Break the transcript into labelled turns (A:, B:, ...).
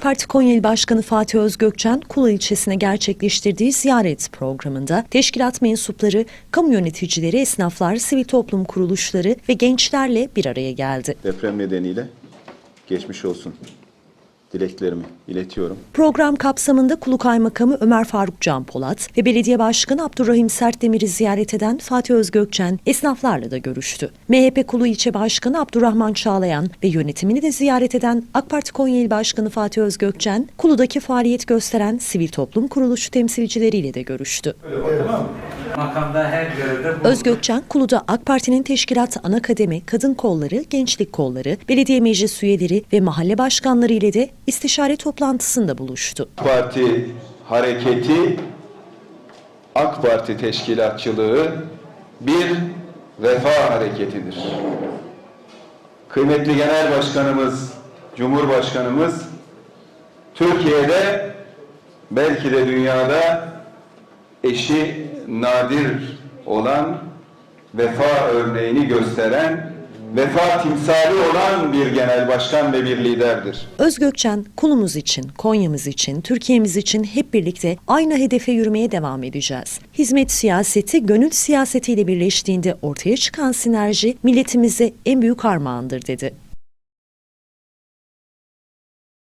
A: Parti Konya İl Başkanı Fatih Özgökçen, Kula ilçesine gerçekleştirdiği ziyaret programında teşkilat mensupları, kamu yöneticileri, esnaflar, sivil toplum kuruluşları ve gençlerle bir araya geldi.
B: Deprem nedeniyle geçmiş olsun dileklerimi iletiyorum.
A: Program kapsamında Kulu Kaymakamı Ömer Faruk Can Polat ve Belediye Başkanı Abdurrahim Sertdemir'i ziyaret eden Fatih Özgökçen esnaflarla da görüştü. MHP Kulu İlçe Başkanı Abdurrahman Çağlayan ve yönetimini de ziyaret eden AK Parti Konya İl Başkanı Fatih Özgökçen, Kulu'daki faaliyet gösteren sivil toplum kuruluşu temsilcileriyle de görüştü.
C: Makamda her görevde.
A: Özgökçen, Kulu'da AK Parti'nin teşkilat ana kademe, kadın kolları, gençlik kolları, belediye meclis üyeleri ve mahalle başkanları ile de istişare toplantısında buluştu.
B: Parti hareketi, AK Parti teşkilatçılığı bir vefa hareketidir. Kıymetli Genel Başkanımız, Cumhurbaşkanımız Türkiye'de belki de dünyada eşi nadir olan vefa örneğini gösteren, vefa timsali olan bir genel başkan ve bir liderdir.
A: Özgökçen, kulumuz için, Konya'mız için, Türkiye'miz için hep birlikte aynı hedefe yürümeye devam edeceğiz. Hizmet siyaseti, gönül siyasetiyle birleştiğinde ortaya çıkan sinerji milletimize en büyük armağandır dedi.